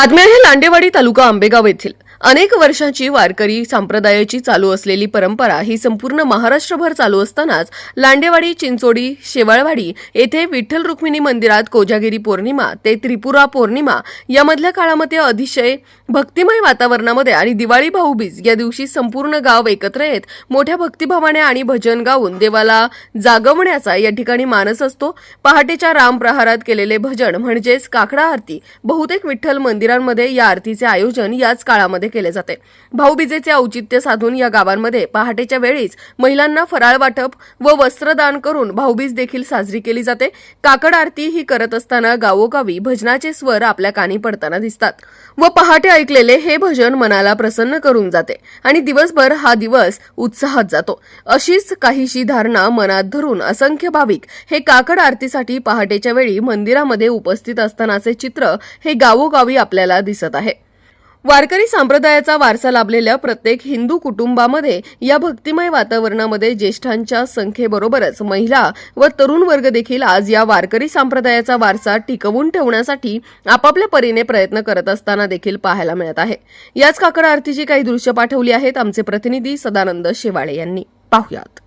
बातमी आहे लांडेवाडी तालुका आंबेगाव येथील. अनेक वर्षांची वारकरी संप्रदायाची चालू असलेली परंपरा ही संपूर्ण महाराष्ट्रभर चालू असतानाच लांडेवाडी चिंचोडी शेवाळवाडी येथे विठ्ठल रुक्मिणी मंदिरात कोजागिरी पौर्णिमा ते त्रिपुरा पौर्णिमा यामधल्या काळामध्ये अतिशय भक्तिमय वातावरणामध्ये आणि दिवाळी भाऊबीज या दिवशी संपूर्ण गाव एकत्र येत मोठ्या भक्तिभावाने आणि भजन गाऊन देवाला जागवण्याचा या ठिकाणी मानस असतो. पहाटेच्या रामप्रहारात केलेले भजन म्हणजेच काकडा आरती बहुतेक विठ्ठल मंदिरांमध्ये या आरतीचे आयोजन याच काळामध्ये केले जाते. भाऊबीजेचे औचित्य साधून या गावांमध्ये पहाटेच्या वेळीच महिलांना फराळ वाटप व वस्त्रदान करून भाऊबीज देखील साजरी केली जाते. काकड आरती ही करत असताना गावोगावी भजनाचे स्वर आपल्या कानी पडताना दिसतात. व पहाटे ऐकलेले हे भजन मनाला प्रसन्न करून जाते आणि दिवसभर हा दिवस उत्साहात जातो. अशीच काहीशी धारणा मनात धरून असंख्य भाविक हे काकड आरतीसाठी पहाटेच्या वेळी मंदिरामध्ये उपस्थित असतानाचे चित्र हे गावोगावी आपल्याला दिसत आहे. वारकरी संप्रदायाचा वारसा लाभलेल्या प्रत्येक हिंदू कुटुंबामध्ये या भक्तिमय वातावरणामध्ये ज्येष्ठांच्या संख्येबरोबरच महिला व तरुण वर्ग देखील आज या वारकरी संप्रदायाचा वारसा टिकवून ठेवण्यासाठी आपापल्या परीने प्रयत्न करत असताना देखील पाहायला मिळत आहे. याच काकड आरतीची काही दृश्य पाठवली आहेत. आमचे प्रतिनिधी सदानंद शेवाळे यांनी. पाहुयात.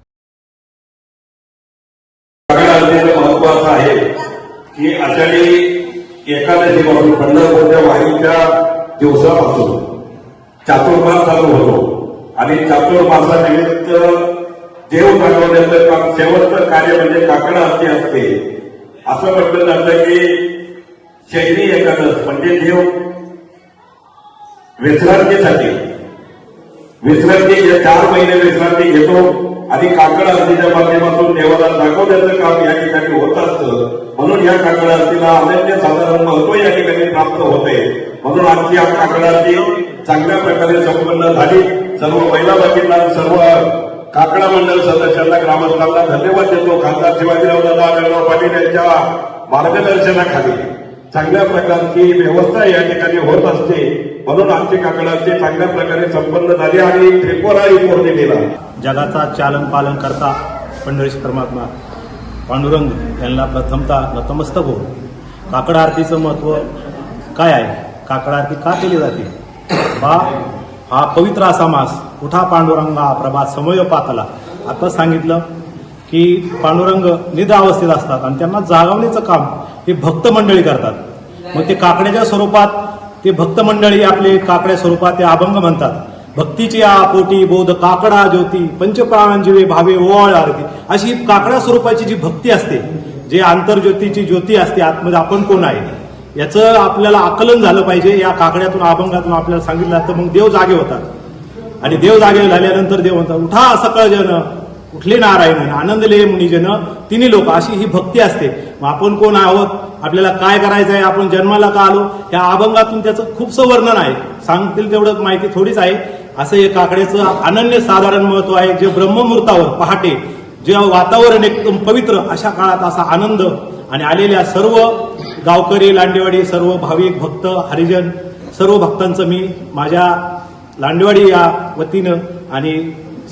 की एकादशीपासून पंढरपूरच्या वारीच्या दिवसापासून चातुर्मास चालू होतो. आणि चातुर्मासानिमित्त देव भागवण्याचं काम शेवटचं कार्य म्हणजे काकडा आरती असते. असं म्हटलं जातं की शैली एकादश म्हणजे देव विश्रांतीसाठी. विश्रांती या चार महिने विश्रांती घेतो आणि काकड आरतीच्या माध्यमातून देवाला दाखवण्याचं काम या ठिकाणी होत असतं. या काकड आरतीला अनन्य साधारण महत्त्व या ठिकाणी प्राप्त होते. म्हणून आजची या काकड आरती चांगल्या प्रकारे संपन्न झाली. सर्व महिला बाकींना सर्व काकडा मंडळ सदस्यांना ग्रामस्थांना धन्यवाद देतो. खासदार शिवाजीराव दादा आढळराव पाटील यांच्या मार्गदर्शनाखाली. चांगल्या प्रकारची व्यवस्था या ठिकाणी होत असते. म्हणून आमची काकडाची चांगल्या प्रकारे संपन्न झाली आणि त्रिपुरा त्रिपुरारी पौर्णिमेला. जगाचा चालन पालन करता पंढरीश परमात्मा. पांडुरंग यांना प्रथमतः नतमस्तक हो काकड आरतीचं महत्त्व काय आहे? काकड आरती का केली जाते? बा हा पवित्र असा मास उठा पांडुरंगा प्रभा समय पातला आता सांगितलं की पांडुरंग निद्रा अवस्थेत असतात आणि त्यांना जागवण्याचं काम हे भक्त मंडळी करतात. मग ते काकड्याच्या स्वरूपात ते भक्त मंडळी आपले काकड्या स्वरूपात ते अभंग म्हणतात. भक्तीची पोटी बोध काकडा ज्योती पंचप्राणांजीवे भावे ओवाळ आरती. अशी ही काकडा स्वरूपाची जी भक्ती असते जे आंतरज्योतीची ज्योती असते आतमध्ये आपण कोण आहे? याचं आपल्याला आकलन झालं पाहिजे. या काकड्यातून अभंगातून आपल्याला सांगितलं जातं मग देव जागे होतात. आणि देव जागे झाल्यानंतर देव म्हणतात उठा सकळ जन उठले नारायण आनंदले मुनिजन. तिन्ही लोक अशी ही भक्ती असते. मग आपण कोण आहोत? आपल्याला काय करायचं आहे आपण जन्माला का आलो? या अभंगातून त्याचं खूपसं वर्णन आहे. सांगतील तेवढं माहिती थोडीच आहे. असं या काकड्याचं अनन्य साधारण महत्त्व आहे. जे ब्रह्ममुहूर्तावर पहाटे जे वातावरण एकदम पवित्र अशा काळात असा आनंद आणि आलेल्या सर्व गावकरी लांडेवाडी सर्व भाविक भक्त हरिजन सर्व भक्तांचं मी माझ्या लांडेवाडी या वतीनं आणि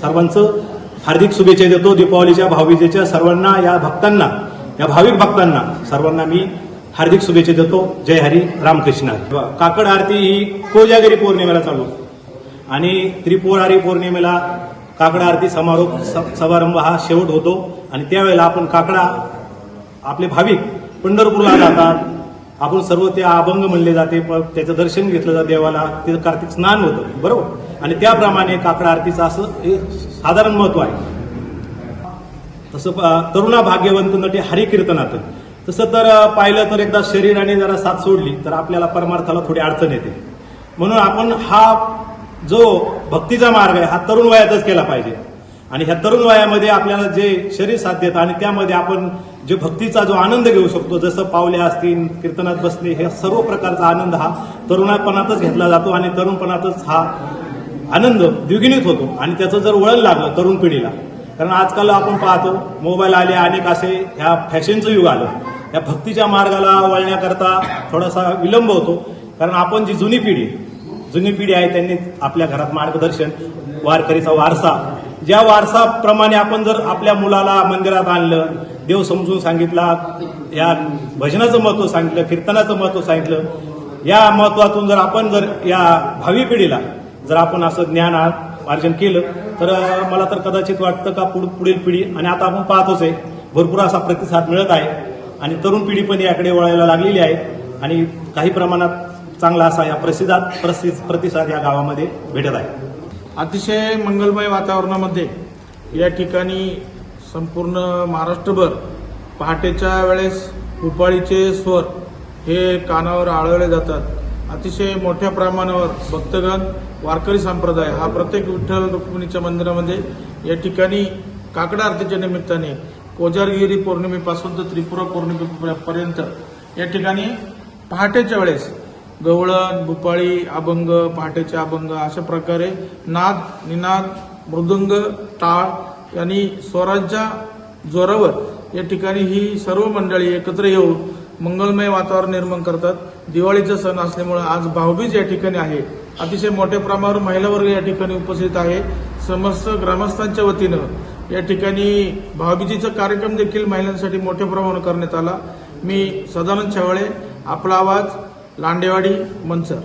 सर्वांचं हार्दिक शुभेच्छा देतो. दीपावलीच्या भाऊबीजेच्या सर्वांना या भक्तांना या भाविक भक्तांना सर्वांना मी हार्दिक शुभेच्छा देतो. जय हरी रामकृष्ण. काकड आरती ही कोजागिरी पौर्णिमेला चालू आणि त्रिपुरारी पौर्णिमेला काकडा आरती समारोप स- समारंभ हा शेवट होतो. आणि त्यावेळेला आपण काकडा आपले भाविक पंढरपूरला जातात. आपण सर्व ते अभंग म्हणले जाते प- त्याचं दर्शन घेतलं जातं देवाला ते कार्तिक स्नान होतं बरोबर? आणि त्याप्रमाणे काकडा आरतीचं असं हे साधारण महत्त्व आहे. तसं प- तरुणा भाग्यवंत नटी हरिकीर्तनात तसं तर पाहिलं तर एकदा शरीराने जरा साथ सोडली तर आपल्याला परमार्थाला थोडी अडचण येते. म्हणून आपण हा जो भक्तीचा मार्ग आहे हा तरुण वयातच केला पाहिजे. आणि ह्या तरुण वयामध्ये आपल्याला जे शरीर साथ देतं आणि त्यामध्ये आपण जे भक्तीचा जो आनंद घेऊ शकतो जसं पावले असतील कीर्तनात बसणे हे सर्व प्रकारचा आनंद हा तरुणापणातच घेतला जातो आणि तरुणपणातच हा आनंद द्विगुणित होतो. आणि त्याचं जर वळण लागलं तरुण पिढीला कारण आजकाल आपण पाहतो मोबाईल आले अनेक असे ह्या फॅशनचं युग आलं. या भक्तीच्या मार्गाला वळण्याकरता थोडासा विलंब होतो. कारण आपण जी जुनी पिढी जुनी पिढी आहे त्यांनी आपल्या घरात मार्गदर्शन वारकरीचा वारसा. ज्या वारसाप्रमाणे आपण जर आपल्या मुलाला मंदिरात आणलं देव समजून सांगितला या भजनाचं महत्त्व सांगितलं कीर्तनाचं महत्त्व सांगितलं या महत्वातून जर आपण जर या भावी पिढीला जर आपण असं ज्ञान अर्जन केलं तर मला तर कदाचित वाटतं का पुढ- पुढील पिढी आणि आता आपण पाहतोच आहे भरपूर असा प्रतिसाद मिळत आहे. आणि तरुण पिढी पण याकडे वळायला लागलेली आहे. आणि काही प्रमाणात चांगला असा या प्रसिद्धात प्रसि- प्रतिसाद या गावामध्ये भेटत आहे. अतिशय मंगलमय वातावरणामध्ये या ठिकाणी संपूर्ण महाराष्ट्रभर पहाटेच्या वेळेस उपाळीचे स्वर हे कानावर आळवले जातात. अतिशय मोठ्या प्रमाणावर भक्तगण वारकरी संप्रदाय हा प्रत्येक विठ्ठल रुक्मिणीच्या मंदिरामध्ये या ठिकाणी काकडा आरतीच्या निमित्ताने कोजारगिरी पौर्णिमेपासून तर त्रिपुरा पौर्णिमेपर्यंत या ठिकाणी पहाटेच्या वेळेस गवळण भुपाळी अभंग पहाटेचे अभंग अशा प्रकारे नाद निनाद मृदुंग टाळ आणि स्वराज्या जोरावर या ठिकाणी ही सर्व मंडळी एकत्र येऊन मंगलमय वातावरण निर्माण करतात. दिवाळीचा सण असल्यामुळे आज भाऊबीज या ठिकाणी आहे. अतिशय मोठ्या प्रमाणावर महिला वर्ग या ठिकाणी उपस्थित आहे. समस्त ग्रामस्थांच्या वतीनं या ठिकाणी भाऊबीजीचा कार्यक्रम देखील महिलांसाठी मोठ्या प्रमाणावर करण्यात आला. मी सदानंद शेवाळे आपला आवाज लांडेवाडी मंचर